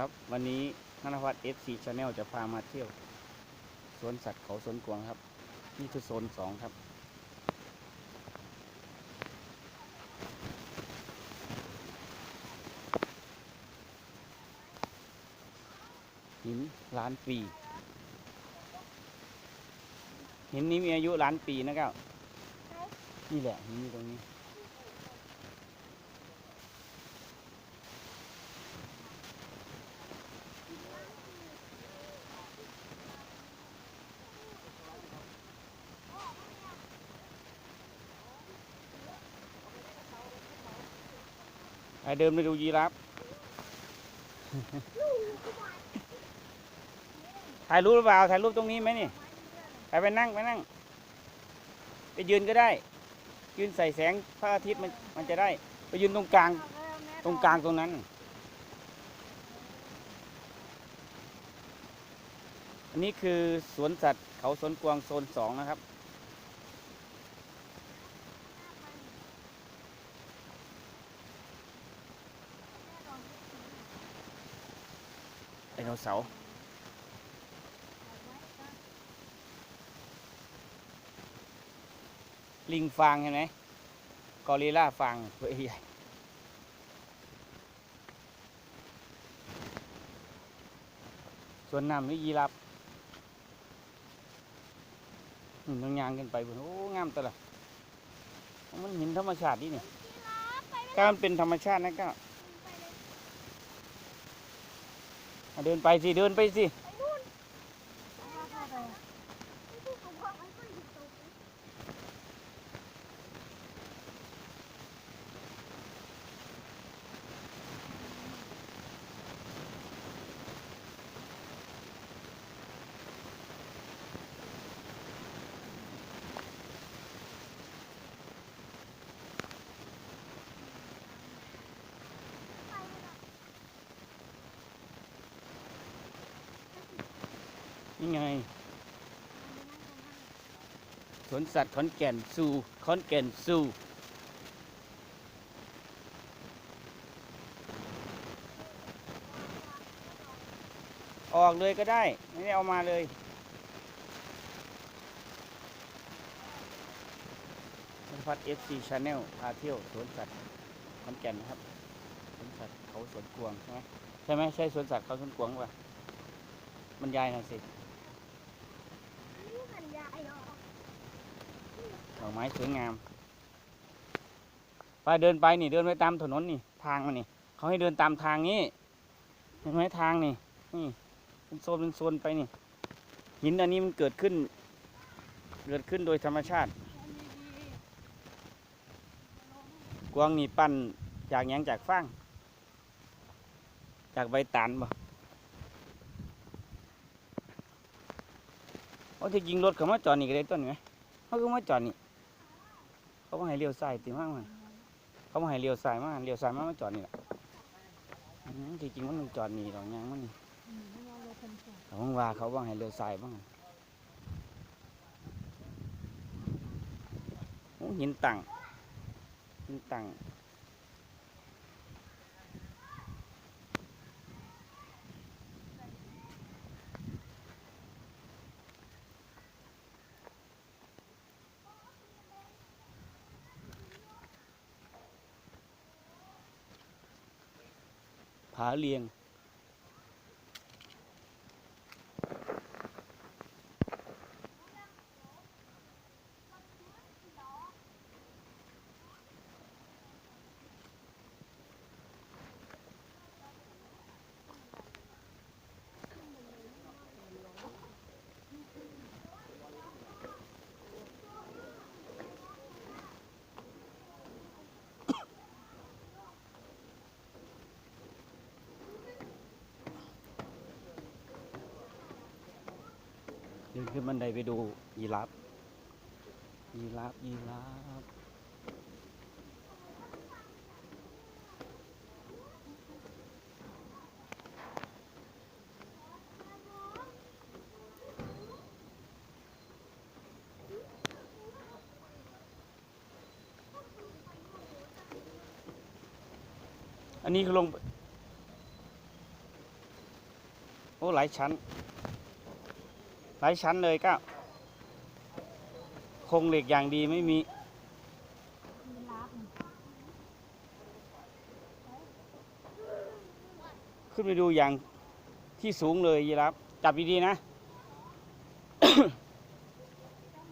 ครับ วันนี้ธนวัฒน์ FC Channel จะพามาเที่ยว สวนสัตว์เขาสวนกวางครับ นี่คือโซนสองครับ หินล้านปี หินนี้มีอายุล้านปีนะครับ นี่แหละหินอยู่ตรงนี้ ไปเดินไปดูยีราฟถ่ายรูปหรือเปล่าถ่ายรูปตรงนี้ไหมนี่ไปไปนั่งไปนั่ง ไปยืนก็ได้ ยืนใส่แสงพระอาทิตย์มันมันจะได้ ไปยืนตรงกลาง ตรงกลางตรงนั้นอันนี้คือสวนสัตว์เขาสวนกวางโซนสองนะครับ ไดโน เสาร์ลิงฟางเห็นไหมกอริลล่าฟางตัวใหญ่ส่วนน้ำนี่ยีราฟอืมต้องยางกันไปบนโอ้งามตวละมันเห็นธรรมชาติดิเนี่ยก็มันเป็นธรรมชาตินะก็ เดินไปสิ เดินไปสิ นี่ไง สวนสัตว์ขอนแก่นซูขอนแก่นซูออกเลยก็ได้ ไม่ได้เอามาเลยพัพัดเอฟซีชาแนลพาเที่ยวสวนสัตว์ขอนแก่นนะครับ สวนสัตว์เขาสวนกวงใช่ไหมใช่ไหมใช่สวนสัตว์เขาสวนกวงป่ะบรรยายหน่อยสิ อกไม้สวยงาม ไปเดินไปนี่เดินไปตามถนนนี่ ทางมันนี่เขาให้เดินตามทางนี้เห็นไหมทางนี่นี่เป็นโซนเป็นโซนไปนี่หินอันนี้มันเกิดขึ้น เกิดขึ้นโดยธรรมชาติ กวางนี่ปั้นจากยังจากฟางจากใบตาลบ่เอาที่จริงรถเขามาจอดนี่ก็ได้ต้นไหมเขาก็มาจอดนี่ เขามาให้เลี้ยวซ้ายติมากมันเขามาให้เลี้ยวซ้ายมาเลี้ยวซ้ายมามาจอดนี่แหละอืมที่จริงมันต้องจอดนี่หรอกยางมันนี่แต่ว่างว่าเขาว่าให้เลี้ยวซ้ายบ้างหินตั้งหินตั้ง ผาเลียง ดินขึ้นบันไดไปดูยีราฟยีราฟยีราฟอันนี้เขาลง โอ้ หลายชั้น หลายชั้นเลยก้าวโครงเหล็กอย่างดีไม่มี ขึ้นไปดูอย่างที่สูงเลยยีรับ จับดีๆนะ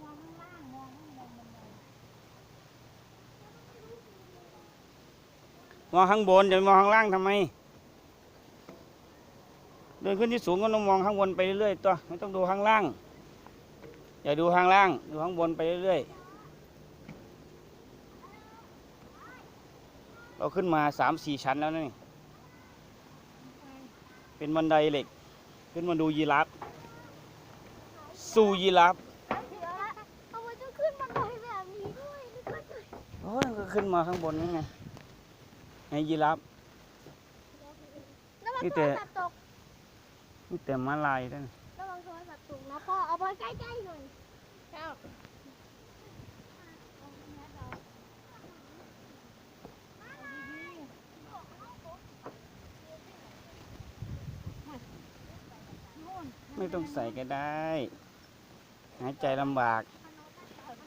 มองข้างบนองข้างบนจะมองข้างล่างทำไม เดินขึ้นที่สูงก็ต้องมองข้างบนไปเรื่อยๆตัวไม่ต้องดูข้างล่าง อย่าดูข้างล่าง ดูข้างบนไปเรื่อยๆ เราขึ้นมาสามสี่ชั้นแล้วนี่ เป็นบันไดเหล็ก ขึ้นมาดูยีราฟสู่ยีราฟเดี๋ยวละทำไมต้องขึ้นบันไดแบบนี้ด้วยไม่เข้าใจโอ้ยมันก็ขึ้นมาข้างบนนี่ไงไงยีราฟระวังนี่โทแต่ รศัพท์ตกนี่แต่ม้าลายด้วยนะระวังโทรศัพท์ตกนะพ่อเอาไปใกล้ๆหน่อยเจ้าไม่ต้องใส่ก็ได้ หายใจลำบาก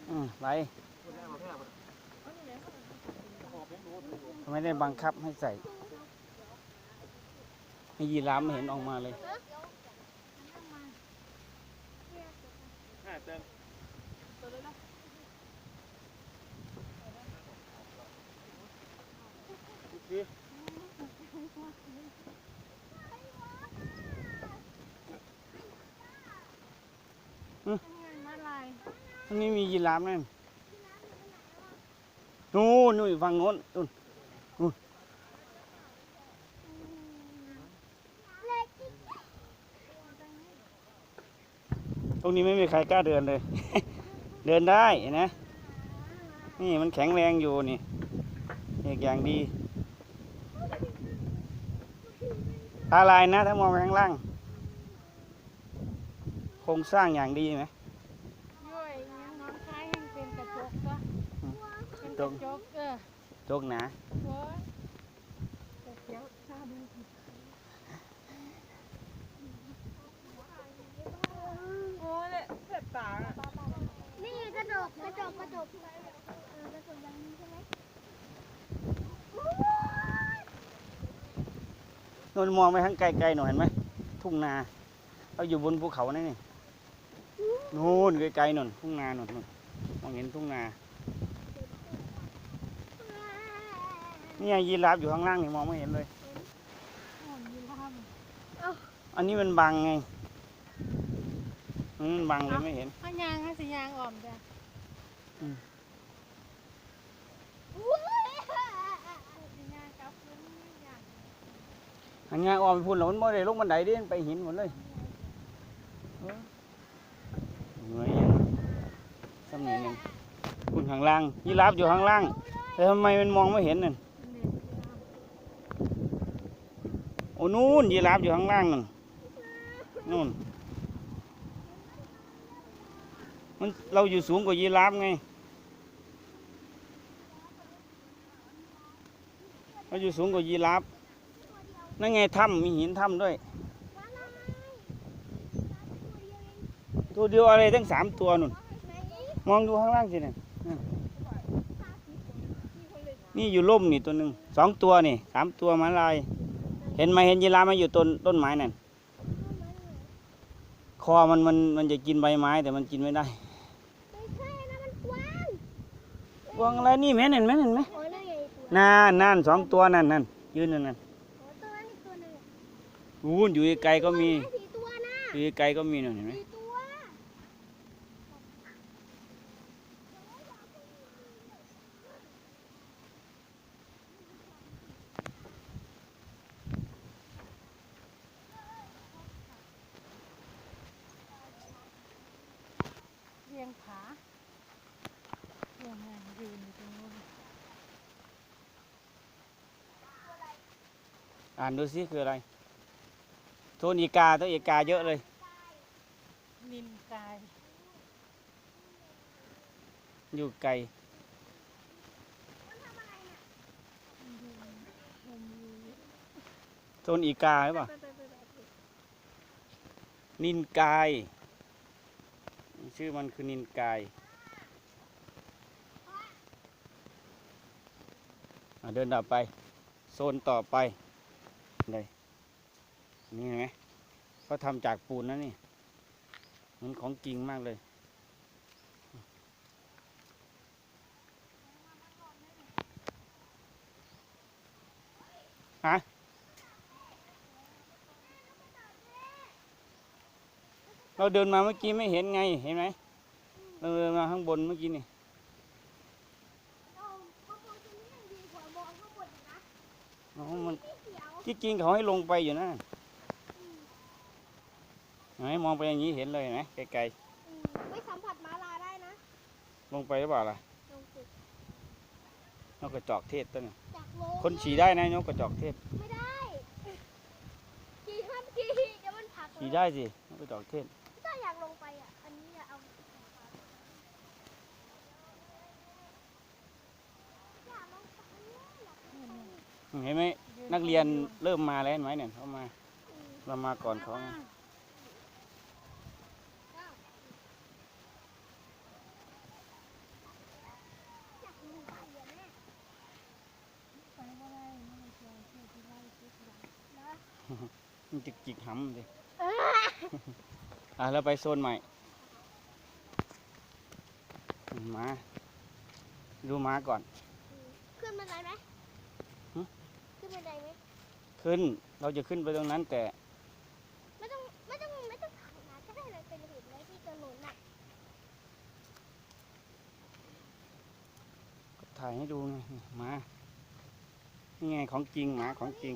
อืมไปไม่ได้บังคับให้ใส่ ให้ยีราฟไม่เห็นออกมาเลยนไม่มียีราฟนั่นนู่นนู่นฝั่งโน้นนู่น เล็กจิ๊ก ตรงนี้ไม่มีใครกล้าเดินเลย เดินได้เห็นะ นี่มันแข็งแรงอยู่นี่เอกอย่างดีตาลายนะถ้ามองไปข้างล่าง โครงสร้างอย่างดีไหมย่อยยังนอนคล้ายยังเป็นกระจกก็อืมเป็นกระจกเออโจกหนาโว้ยเดี๋ยวชาดู อ้ยเจ็บตาอะนี่กระจกกระจกกระจกเออกระจกอย่างนี้ใช่ไหมโนนมองไปข้างไกลๆหน่อยเห็นไหมทุ่งนาเราอยู่บนภูเขานี่นี่นู่นไกลๆหน่นทุ่งนาหน่นมองเห็นทุ่งนาเนี่ไงยีราฟอยู่ข้างล่างนี่มองไม่เห็นเลยอันนี้มันบังไง มันบังเลยไม่เห็นข้างยางข้างสียางอ่อมจ้ะอุ้ยสียางกับพื้นยางอันนี้ออมไปพุ่นแล้วมันไม่ได้ลงบันไดเดินไปหินหมดเลยเออเหนื่อยยังสำเนียงหนึ่งพุ่นข้างล่างยีราฟอยู่ข้างล่าง แต่ทำไมมันมองไม่เห็นนั่นเนี่ยยีราฟโอ้นู่นยีราฟอยู่ข้างล่างนั่นนู่น มันเราอยู่สูงกว่ายีราฟไง เราอยู่สูงกว่ายีราฟนั่นไงถ้ำมีหินถ้ำด้วย ตัวเดียวอะไรทั้งสามตัวนุ่น มองดูข้างล่างสิเนี่ยนี่อยู่ร่มนี่ตัวหนึ่งสองตัวนี่สามตัวมาลาย เห็นไหมเห็นยีราฟไหมาอยู่ต้นต้นไม้นั่นคอมันมันมันจะกินใบไม้แต่มันกินไม่ได้ ไม่ใช่นะมันกว้าง วางอะไรนี่แม่นเห็นไหมเห็นไหมโอ้ยนั่นไงตัวนั่นนั่นสองตัวนั่นนั่นยืนนั่นนั่นโอ้ตัวนั้นอีกตัวหนึ่งอู้นอยู่ไกลๆก็มีสี่ตัวนะอยู่ไกลๆก็มีนั่นเห็นไหมสี่ตัวเรียงผา เรียงงานยืนอยู่ตรงนู้นอ่านดูซิคืออะไร โทนอีกาตัวอีกาเยอะเลย นินกายอยู่ไกลยืนลมอยู่โทนอีกาหรือเปล่า ไปไปไปไป นินกาย ชื่อมันคือนินกายอะ เดินต่อไป โซนต่อไปเลยนี่เห็นไหมเขาทำจากปูนนะนี่ มันของจริงมากเลยฮะเราเดินมาเมื่อกี้ไม่เห็นไงเห็นไหมเราเดินมาข้างบนเมื่อกี้นี่ เอาข้างบนตรงนี้ยังดีกว่ามองข้างบนอีกนะ อ๋อมันที่เขียวที่จริงเขาให้ลงไปอยู่นะเห็นไหมมองไปอย่างนี้เห็นเลยเห็นไหมไกลอืมไม่สัมผัสม้าลายได้นะ ๆลงไปหรือเปล่าล่ะลงสินกกระจอกเทศต้นน่ะจากโลคนฉี่ได้นะนกกระจอกเทศไม่ได้ขี่ห้ามขี่เดี๋ยวมันผลักฉี่ได้สินกกระจอกเทศ ถ้าอยากลงไปอะ อันนี้อย่าเอาอยากลงไปอยากลงไป เห็นไหมนักเรียนเริ่มมาแล้วเห็นไหมเนี่ยเขามาเรามาก่อนเขาไงมันจิกจิกหำเอออะเราไปโซนใหม่ มา ดูมาก่อน ขึ้นบันไดไหม ขึ้นบันไดไหมขึ้นเราจะขึ้นไปตรงนั้น แต่ไม่ต้องไม่ต้องไม่ต้องถ่ายนะก็ได้เลยเป็นหินไว้ที่ถนนน่ะถ่ายให้ดูไงหมานี่ไงของจริงหมาของจริง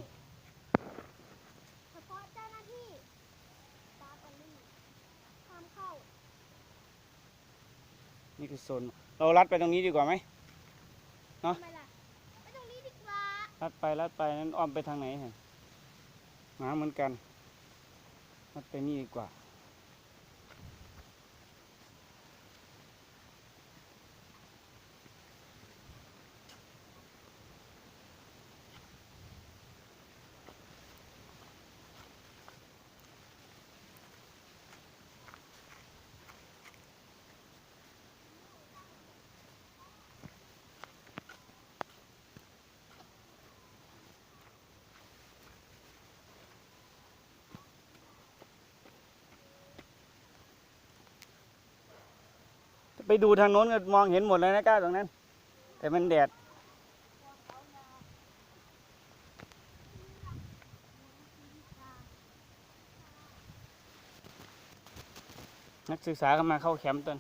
เฉพาะเจ้าหน้าที่ตาบอลลี่ห้ามเข้านี่คือโซนเราลัดไปตรงนี้ดีกว่าไหมเนอะทำไมล่ะไม่ตรงนี้ดีกว่า ลัดไปลัดไปนั้นอ้อมไปทางไหนฮะหมาเหมือนกันลัดไปนี่ดีกว่า ไปดูทางโน้นก็มองเห็นหมดเลยนะก้าตรงนั้น แต่มันแดดนักศึกษาก็มาเข้าแคมป์ต้น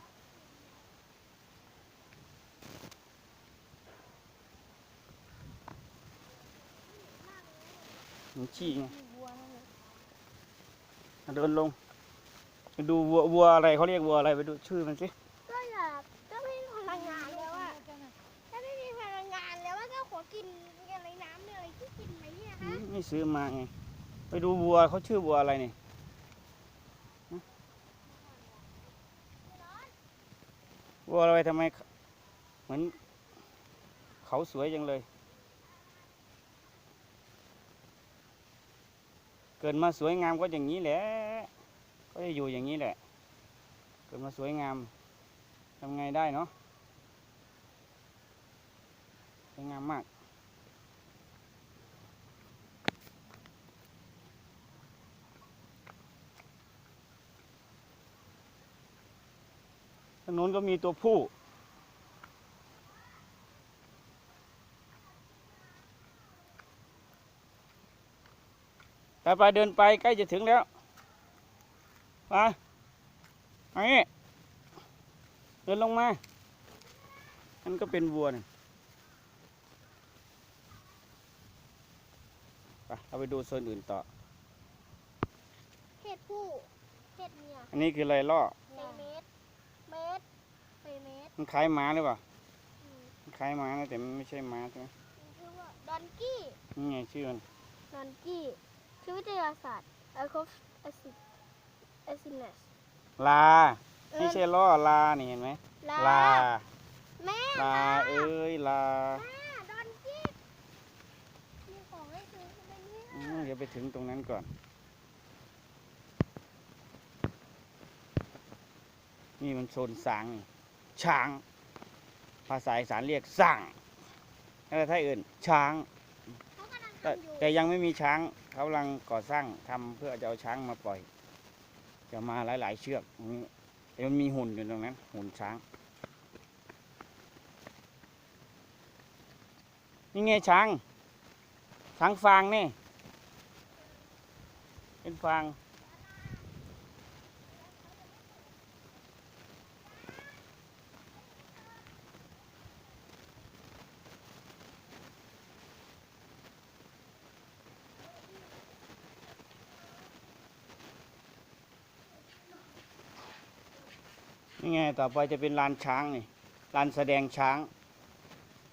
มันขี้ไงที่วัวนั่นแหละเดินลงไปดูวัววัวอะไรเขาเรียกวัวอะไรไปดูชื่อมันสิ ก็อยากก็ไม่มีพลังงานแล้วอะถ้าไม่มีพลังงานแล้วอะก็ขอกินอะไรน้ำเลยที่กินไหม เนี่ซื้อมาไง ไปดูวัวเขาชื่อวัวอะไรนี่ฮะวัวอะไรทำไม เหมือน เขาสวยจังเลย เกิดมาสวยงามก็อย่างนี้แหละ ก็จะอยู่อย่างนี้แหละ เกิดมาสวยงามทำไงได้เนาะสวยงามมาก ทางนู้นก็มีตัวผู้ไปไปเดินไปใกล้จะถึงแล้วไปอันนี้เดินลงมา นั่นก็เป็นวัวนี่ไปเราไปดูโซนอื่นต่อ เพศผู้ เพศเมีย อันนี้คืออะไรล่อเปเมตร เมตรเปเมตรมันคล้ายม้าหรือเปล่าอืมมันคล้ายม้านะแต่มันไม่ใช่ม้าใช่ไหมมันชื่อว่าดอนกี้นี่ไงชื่อมันดอนกี้ชื่อวิทยาศาสตร์อ c คฟแอซิดแอซินเนสลาไม่ใช่ล่อลานี่เห็นไหมลาลาแม่ลาเอ้ยลาแม่ดอนกี้มีของให้ซื้อใช่ไหมเนี่ย อืมเดี๋ยวไปถึงตรงนั้นก่อน นี่มันโซนสางช้าง ภาษาอีสานเรียกสั่งแล้วถ้าอื่น ช้างแต่ทำอยู่แต่ยังไม่มีช้างเขากำลังก่อสร้างทำเพื่อจะเอาช้างมาปล่อย จะมาหลาย ๆ เชือกนี้แต่มันมีหุ่นอยู่ตรงนั้น หุ่นช้างนี่ไงช้าง ช้างฟางนี่ เป็นฟาง ต่อไปจะเป็นลานช้างนี่ลานแสดงช้าง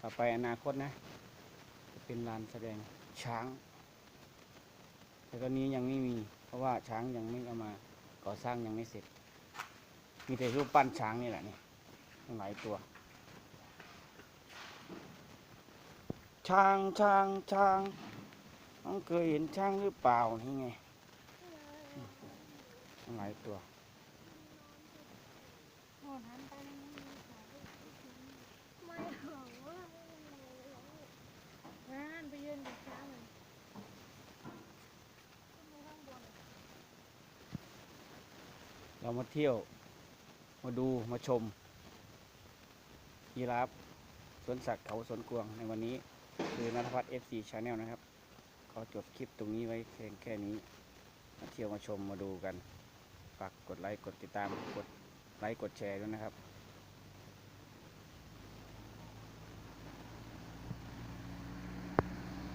ต่อไปอนาคตนะจะเป็นลานแสดงช้าง แต่ตอนนี้ยังไม่มี เพราะว่าช้างยังไม่เอามาก่อสร้างยังไม่เสร็จ มีแต่รูปปั้นช้างนี่แหละนี่ตั้งหลายตัว ช้างช้างช้างน้องเคยเห็นช้างหรือเปล่านี่ไงตั้งหลายตัว โน่นหันไปนั่นนี่ถ่ายรูป ไม่เอาว่า นั่นไปยืนกับช้างเลย เรามาเที่ยว มาดูมาชมยีราฟสวนสัตว์เขาสวนกวางในวันนี้ คือนัทพัฒน์ FC Channel นะครับ ขอจบคลิปตรงนี้ไว้เพียงแค่นี้ มาเที่ยวมาชมมาดูกัน ฝากกดไลค์กดติดตามกดไลค์กดแชร์ด้วยนะครับ